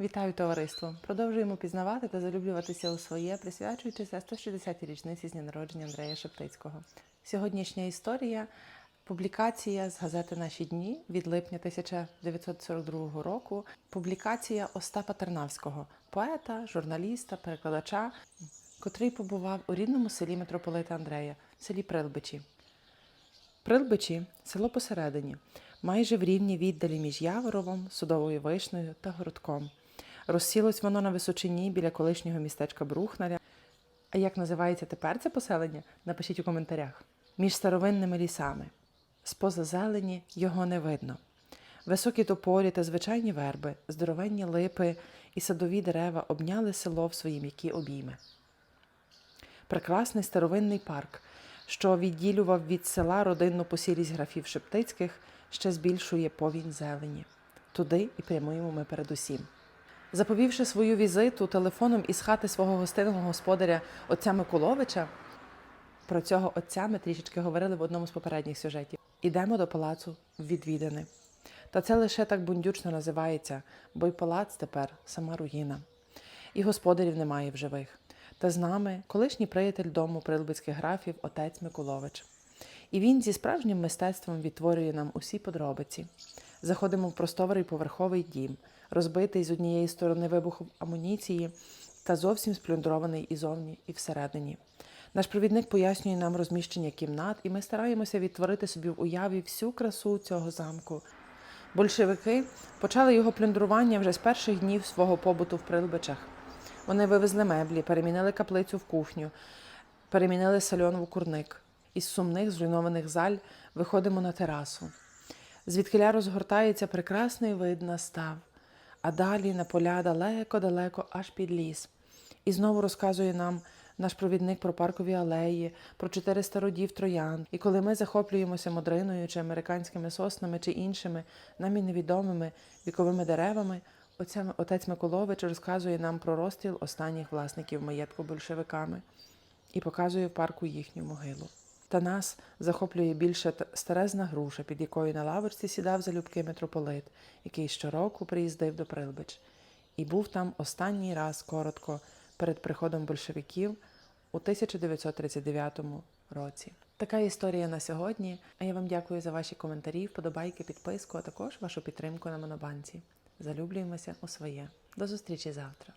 Вітаю товариство! Продовжуємо пізнавати та залюблюватися у своє, присвячуючися 160-й річниці з дня народження Андрея Шептицького. Сьогоднішня історія публікація з газети Наші дні від липня 1942 року. Публікація Остапа Тернавського, поета, журналіста, перекладача, котрий побував у рідному селі митрополита Андрея, селі Прилбичі. Прилбичі село посередині, майже в рівні віддалі між Яворовом, Судовою Вишнею та Городком. Розсілось воно на височині біля колишнього містечка Брухналя. А як називається тепер це поселення? Напишіть у коментарях. Між старовинними лісами. Споза зелені його не видно. Високі тополі та звичайні верби, здоровенні липи і садові дерева обняли село в свої м'які обійми. Прекрасний старовинний парк, що відділював від села родинну посілість графів Шептицьких, ще збільшує повінь зелені. Туди і прямуємо ми передусім. Заповівши свою візиту телефоном із хати свого гостинного господаря отця Миколовича, про цього отця ми трішечки говорили в одному з попередніх сюжетів. Ідемо до палацу відвідини. Та це лише так бундючно називається, бо й палац тепер сама руїна. І господарів немає в живих. Та з нами колишній приятель дому прилбицьких графів отець Миколович. І він зі справжнім мистецтвом відтворює нам усі подробиці. Заходимо в просторий поверховий дім, розбитий з однієї сторони вибухом амуніції та зовсім сплюндрований ізовні і всередині. Наш провідник пояснює нам розміщення кімнат, і ми стараємося відтворити собі в уяві всю красу цього замку. Большевики почали його плюндрування вже з перших днів свого побуту в Прилбичах. Вони вивезли меблі, перемінили каплицю в кухню, перемінили сальон в курник. Із сумних зруйнованих заль виходимо на терасу. Звідкиля розгортається прекрасний вид на став, а далі на поля далеко-далеко аж під ліс. І знову розказує нам наш провідник про паркові алеї, про 400 родів троян. І коли ми захоплюємося модриною чи американськими соснами чи іншими нам і невідомими віковими деревами, отець Миколович розказує нам про розстріл останніх власників маєтку большевиками і показує в парку їхню могилу. Та нас захоплює більше старезна груша, під якою на лавочці сідав залюбки митрополит, який щороку приїздив до Прилбич. І був там останній раз коротко перед приходом большевиків у 1939 році. Така історія на сьогодні. А я вам дякую за ваші коментарі, вподобайки, підписку, а також вашу підтримку на Монобанці. Залюблюємося у своє. До зустрічі завтра.